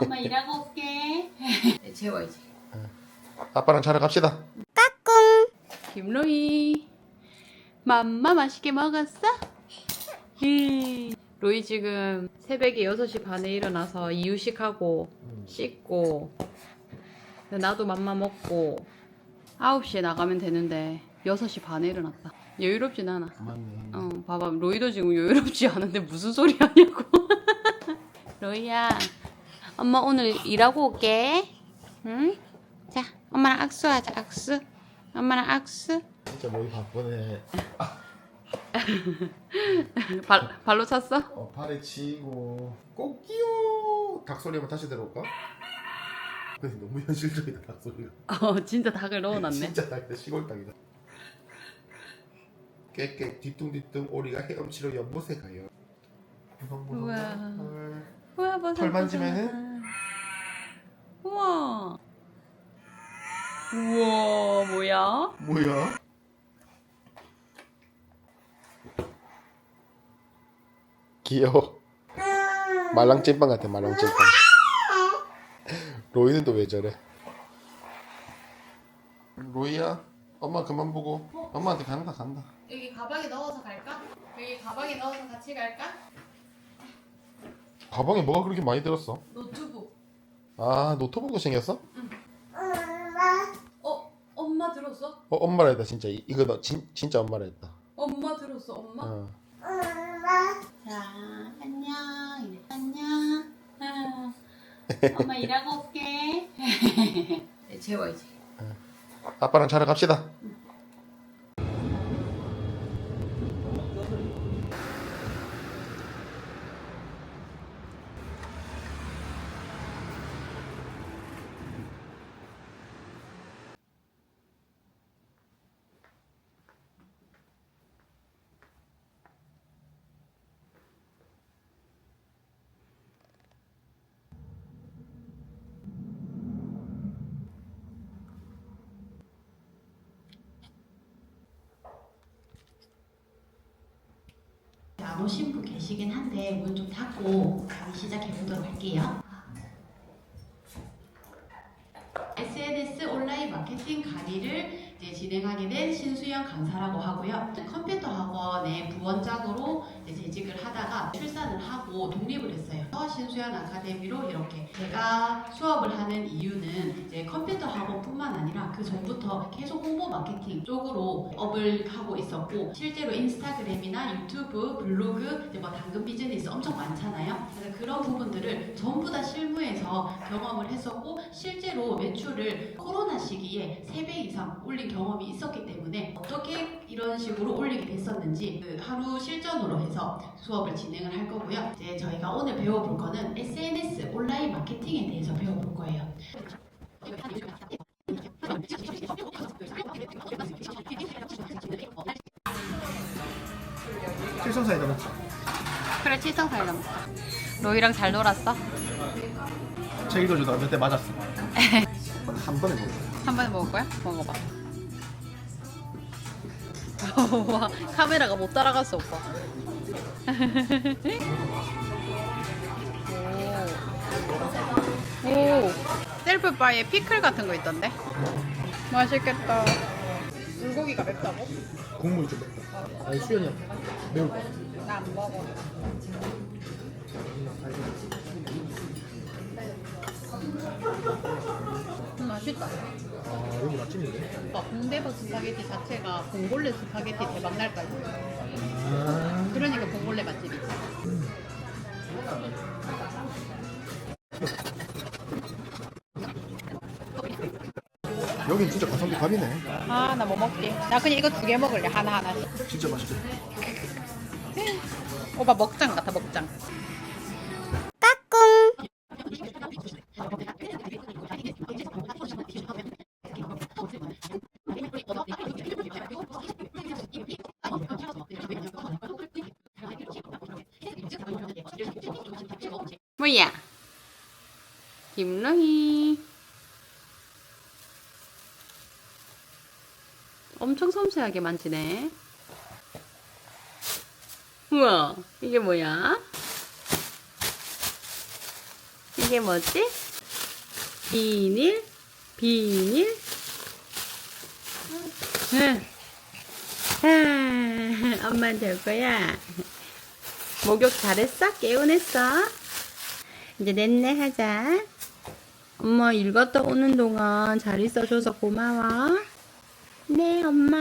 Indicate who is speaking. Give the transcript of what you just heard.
Speaker 1: 엄마 일하고 올게. 네, 재워야지.
Speaker 2: 아빠랑 자러 갑시다.
Speaker 1: 김로이. 맘마 맛있게 먹었어? 음. 로이 지금 새벽에 6시 반에 일어나서 이유식하고 씻고 나도 맘마 먹고 9시에 나가면 되는데 6시 반에 일어났다. 여유롭진 않아.
Speaker 2: 맞네.
Speaker 1: 어, 봐봐. 로이도 지금 여유롭지 않은데 무슨 소리 하냐고. 로이야, 엄마 오늘 일하고 올게. 응? 자, 엄마랑 악수하자, 악수. 엄마랑 악수.
Speaker 2: 진짜 머리 바쁘네.
Speaker 1: 발, 발로 찼어?
Speaker 2: 어, 팔에 치고 꼭끼요. 닭 소리 한번 다시 들어볼까? 근데 너무 현실적이다 닭 소리가.
Speaker 1: 어, 진짜 닭을 넣어놨네.
Speaker 2: 진짜 닭이다 시골 닭이다. 깨깨 뒤뚱뒤뚱 오리가 헤엄치러 연못에 가요.
Speaker 1: 우와.
Speaker 2: 헐.
Speaker 1: 우와.
Speaker 2: 털 만지면은?
Speaker 1: 우와. 우와, 뭐야?
Speaker 2: 뭐야? 귀여워. 말랑찐빵 같아 말랑찐빵. 로이는 또 왜 저래? 로이야, 엄마 그만 보고 엄마한테 간다 간다.
Speaker 1: 여기 가방에 넣어서 갈까? 여기 가방에 넣어서 같이 갈까?
Speaker 2: 가방에 뭐가 그렇게 많이 들었어?
Speaker 1: 노트북.
Speaker 2: 아 노트북도 생겼어?
Speaker 1: 어, 엄마 들었어?
Speaker 2: 어 엄마라 했다 진짜 이- 이거 너 진, 진짜 엄마라 했다.
Speaker 1: 엄마 들었어, 엄마?
Speaker 2: 어.
Speaker 1: 자, 안녕. 이래. 안녕. 아, 엄마 일하고 올게. 네, 재워야지.
Speaker 2: 아빠랑 자러 갑시다.
Speaker 3: 안 오신 분 계시긴 한데 문좀 닫고 강의 시작해 보도록 할게요. SNS 온라인 마케팅 강의를 진행하게 된 신수영 강사라고 하고요. 컴퓨터 학원의 부원장으로 재직을 하다가 출산을 하고 독립을 했어요. 신수영 아카데미로 이렇게 제가 수업을 하는 이유는 이제 컴퓨터 학원뿐만 아니라 그 전부터 계속 홍보 마케팅 쪽으로 업을 하고 있었고 실제로 인스타그램이나 유튜브, 블로그, 뭐 당근 비즈니스 엄청 많잖아요. 그래서 그런 부분들을 전부 다 실무에서 경험을 했었고 실제로 매출을 코로나 시기에 3배 이상 올린 경 험이 있었기 때문에 어떻게 이런 식으로 올리게 됐었는지 그 하루 실전으로 해서 수업을 진행을 할 거고요. 이제 저희가 오늘 배워볼 거는 SNS 온라인 마케팅에 대해서 배워볼 거예요.
Speaker 2: 칠성사이다 맞지?
Speaker 1: 그래, 칠성사이다 먹자. 로이랑 잘 놀았어?
Speaker 2: 책 읽어주다가 몇대 맞았어. 한 번에 먹어.
Speaker 1: 한 번에 먹을 거야? 먹어봐. 와, 카메라가 못 따라갔어, 오빠. 오. 오. 셀프바에 피클 같은 거 있던데? 맛있겠다. 불고기가 맵다고?
Speaker 2: 국물이 좀 맵다. 아니 수연이야. 매울 거.
Speaker 1: 나안 먹어. 음, 맛있다.
Speaker 2: 아 여기 맛집인데?
Speaker 1: 오빠 봉대버 스파게티 자체가 봉골레 스파게티 대박 날까요?
Speaker 2: 아.
Speaker 1: 그러니까 봉골레 맛집이지.
Speaker 2: 여긴 진짜 가성비 갑이네.
Speaker 1: 아, 나 뭐 먹지? 나 그냥 이거 두 개 먹을래. 하나 하나씩.
Speaker 2: 진짜 맛있겠다.
Speaker 1: 오빠 먹장 같아, 먹장. 뭐야? 김로희. 엄청 섬세하게 만지네. 우와, 이게 뭐야? 이게 뭐지? 비닐, 비닐. 응. 아, 엄마는 될 거야. 목욕 잘했어? 개운했어? 이제 넷내 하자. 엄마 일 갔다 오는 동안 잘 있어줘서 고마워. 네, 엄마.